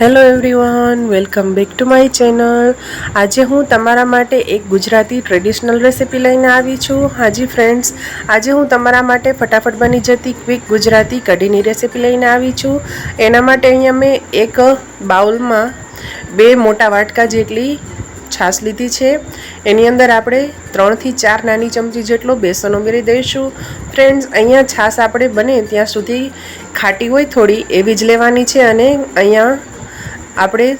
Hello everyone, welcome back to my channel. આજે હું તમારા માટે એક ગુજરાતી ટ્રેડિશનલ રેસિપી લઈને આવી છું. હાજી ફ્રેન્ડ્સ, આજે હું તમારા માટે ફટાફટ બની જતી ક્વિક ગુજરાતી કઢીની રેસિપી લઈને આવી છું. એના માટે અહીંયા મેં એક બાઉલમાં બે મોટા વાટકા જેટલી છાશ લીધી છે. એની અંદર આપણે ત્રણથી ચાર નાની ચમચી જેટલો બેસન ઉમેરી દઈશું. ફ્રેન્ડ્સ, અહીંયા છાશ આપણે બને ત્યાં સુધી ખાટી હોય થોડી એવી જ લેવાની છે અને અહીંયા આપણે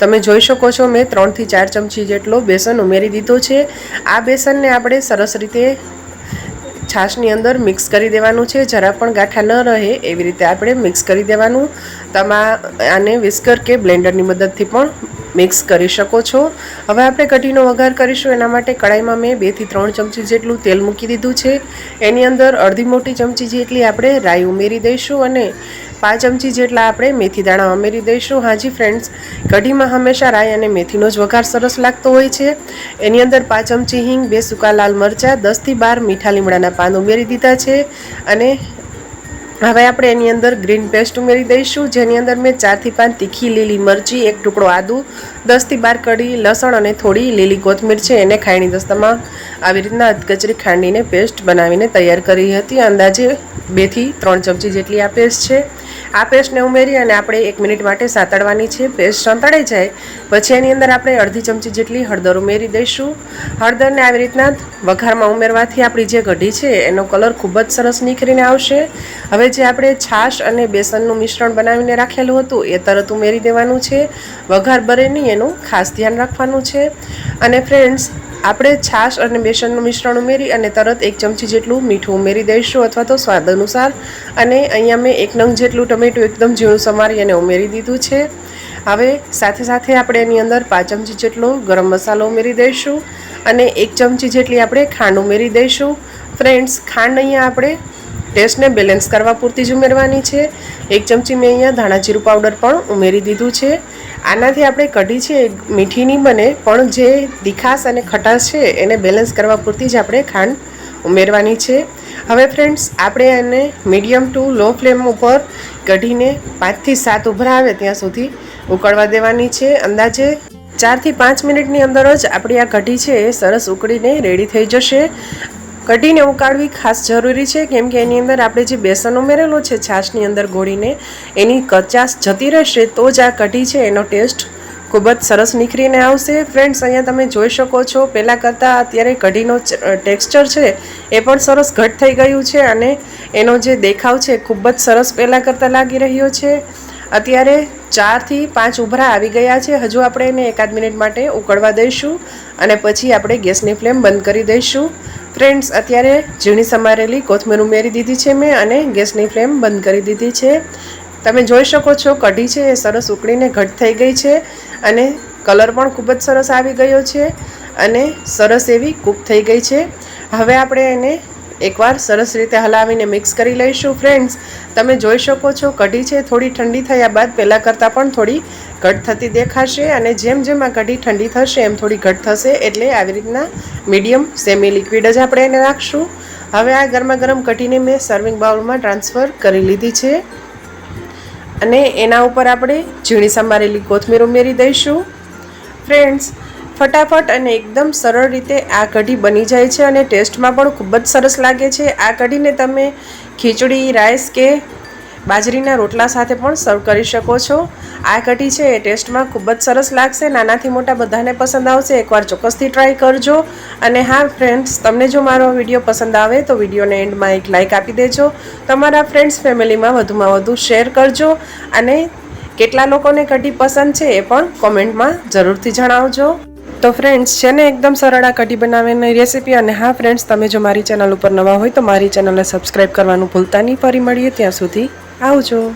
તમે જોઈ શકો છો, મેં ત્રણથી ચાર ચમચી જેટલો બેસન ઉમેરી દીધો છે. આ બેસનને આપણે સરસ રીતે છાશની અંદર મિક્સ કરી દેવાનું છે. જરા પણ ગાંઠા ન રહે એવી રીતે આપણે મિક્સ કરી દેવાનું. તમા આને વિસ્કર કે બ્લેન્ડરની મદદથી પણ મિક્સ કરી શકો છો. હવે આપણે કઢીનો વઘાર કરીશું. એના માટે કડાઈમાં મેં બેથી ત્રણ ચમચી જેટલું તેલ મૂકી દીધું છે. એની અંદર અડધી મોટી ચમચી જેટલી આપણે રાઈ ઉમેરી દઈશું અને પાંચ ચમચી જેટલા આપણે મેથી દાણા ઉમેરી દઈશું. હાજી ફ્રેન્ડ્સ કઢીમાં હંમેશા રાઈ અને મેથીનો જ વઘાર સરસ લાગતો હોય છે. એની અંદર પાંચ ચમચી હિંગ, બે સૂકા લાલ મરચાં દસથી બાર મીઠા લીમડાના પાન ઉમેરી દીધા છે. અને હવે આપણે એની અંદર ગ્રીન પેસ્ટ ઉમેરી દઈશું. જેની અંદર મેં ચારથી પાંચ તીખી લીલી મરચી, એક ટુકડો આદુ દસથી બાર કડી લસણ અને થોડી લીલી કોથમીર છે. એને ખાયણી દસ્તામાં આવી રીતના અધકચરી ખાંડીને પેસ્ટ બનાવીને તૈયાર કરી હતી. અંદાજે બેથી ત્રણ ચમચી જેટલી આ પેસ્ટ છે. આ પેસ્ટને ઉમેરી અને આપણે એક મિનિટ માટે સાંતળવાની છે. પેસ્ટ સંતળાઈ જાય, પછી એની અંદર આપણે અડધી ચમચી જેટલી હળદર ઉમેરી દઈશું. હળદરને આવી રીતના વઘારમાં ઉમેરવાથી આપણી જે કઢી છે, એનો કલર ખૂબ જ સરસ નીખરીને આવશે. હવે જે આપણે છાશ અને બેસનનું મિશ્રણ બનાવીને રાખેલું હતું, એ તરત ઉમેરી દેવાનું છે. વઘાર બરે નહીં, એનું ખાસ ધ્યાન રાખવાનું છે. અને ફ્રેન્ડ્સ આપણે છાશ અને બેસનનું મિશ્રણ ઉમેરી અને તરત એક ચમચી જેટલું મીઠું ઉમેરી દઈશું અથવા તો સ્વાદ અનુસાર. અને અહીંયા મેં એક નંગ જેટલું ટમેટું એકદમ ઝીણું સમારી અને ઉમેરી દીધું છે. હવે સાથે સાથે આપણે એની અંદર પાંચ ચમચી જેટલો ગરમ મસાલો ઉમેરી દઈશું અને એક ચમચી જેટલી આપણે ખાંડ ઉમેરી દઈશું. ફ્રેન્ડ્સ, ખાંડ અહીંયા આપણે ટેસ્ટને બેલેન્સ કરવા પૂરતી જ ઉમેરવાની છે. એક ચમચી મેં અહીંયા ધાણા જીરું પાવડર પણ ઉમેરી દીધું છે. આનાથી આપણે કઢી છે, મીઠી નહીં બને, પણ જે તીખાશ અને ખટાશ છે, એને બેલેન્સ કરવા પૂરતી જ આપણે ખાંડ ઉમેરવાની છે. હવે ફ્રેન્ડ્સ આપણે એને મીડિયમ ટુ લો ફ્લેમ ઉપર કઢીને પાંચથી સાત ઉભરા આવે ત્યાં સુધી ઉકળવા દેવાની છે. અંદાજે ચારથી પાંચ મિનિટની અંદર જ આપણી આ કઢી છે એ સરસ ઉકળીને રેડી થઈ જશે. કઢીને ઉકાળવી ખાસ જરૂરી છે, કેમ કે એની અંદર આપણે જે બેસન ઉમેરેલો છે છાશની અંદર ગોળીને, એની કચાશ જતી રહેશે તો જ આ કઢી છે, એનો ટેસ્ટ ખૂબ જ સરસ નીકળીને આવશે. ફ્રેન્ડ્સ, અહીંયા તમે જોઈ શકો છો, પહેલાં કરતાં અત્યારે કઢીનો ટેક્સચર છે, એ પણ સરસ ઘટ થઈ ગયું છે અને એનો જે દેખાવ છે ખૂબ જ સરસ પહેલાં કરતાં લાગી રહ્યો છે. અત્યારે ચારથી પાંચ ઉભરા આવી ગયા છે, હજુ આપણે એને એકાદ મિનિટ માટે ઉકળવા દઈશું અને પછી આપણે ગેસની ફ્લેમ બંધ કરી દઈશું. ફ્રેન્ડ્સ અત્યારે ઝીણી સમારેલી કોથમીર ઉમેરી દીધી છે મેં અને ગેસની ફ્લેમ બંધ કરી દીધી છે. તમે જોઈ શકો છો, કઢી છે, એ સરસ ઉકળીને ઘટ થઈ ગઈ છે અને કલર પણ ખૂબ જ સરસ આવી ગયો છે અને સરસ એવી કૂક થઈ ગઈ છે. હવે આપણે એને એકવાર સરસ રીતે હલાવીને મિક્સ કરી લઈશું. ફ્રેન્ડ્સ તમે જોઈ શકો છો, કઢી છે, થોડી ઠંડી થયા બાદ પહેલાં કરતાં પણ થોડી ઘટ થતી દેખાશે અને જેમ જેમ આ કઢી ઠંડી થશે, એમ થોડી ઘટ થશે એટલે આવી રીતના મીડિયમ સેમી લિક્વિડ જ આપણે એને રાખશું. હવે આ ગરમા ગરમ કઢીને મેં સર્વિંગ બાઉલમાં ટ્રાન્સફર કરી લીધી છે. અને એના ઉપર આપણે ઝીણી સમારેલી કોથમીર ઉમેરી દઈશું. ફ્રેન્ડ્સ ફટાફટ અને એકદમ સરળ રીતે આ કઢી બની જાય છે અને ટેસ્ટમાં પણ ખૂબ જ સરસ લાગે છે. આ કઢીને તમે ખીચડી રાઈસ કે બાજરીના રોટલા સાથે પણ સર્વ કરી શકો છો. આ કઢી છે એ ટેસ્ટમાં ખૂબ જ સરસ લાગશે. નાનાથી મોટા બધાને પસંદ આવશે. એકવાર ચોક્કસથી ટ્રાય કરજો. અને હા ફ્રેન્ડ્સ તમને જો મારો વીડિયો પસંદ આવે તો વિડીયોને એન્ડમાં એક લાઇક આપી દેજો. તમારા ફ્રેન્ડ્સ ફેમિલીમાં વધુમાં વધુ શેર કરજો. અને કેટલા લોકોને કઢી પસંદ છે એ પણ કોમેન્ટમાં જરૂરથી જણાવજો. તો ફ્રેન્ડ્સ છે ને એકદમ સરળ આ કઢી બનાવવાની રેસીપી અને હા ફ્રેન્ડ્સ તમે જો મારી ચેનલ ઉપર નવા હોય તો મારી ચેનલને સબસ્ક્રાઈબ કરવાનું ભૂલતા નહીં. ફરી મળીએ ત્યાં સુધી. 澳洲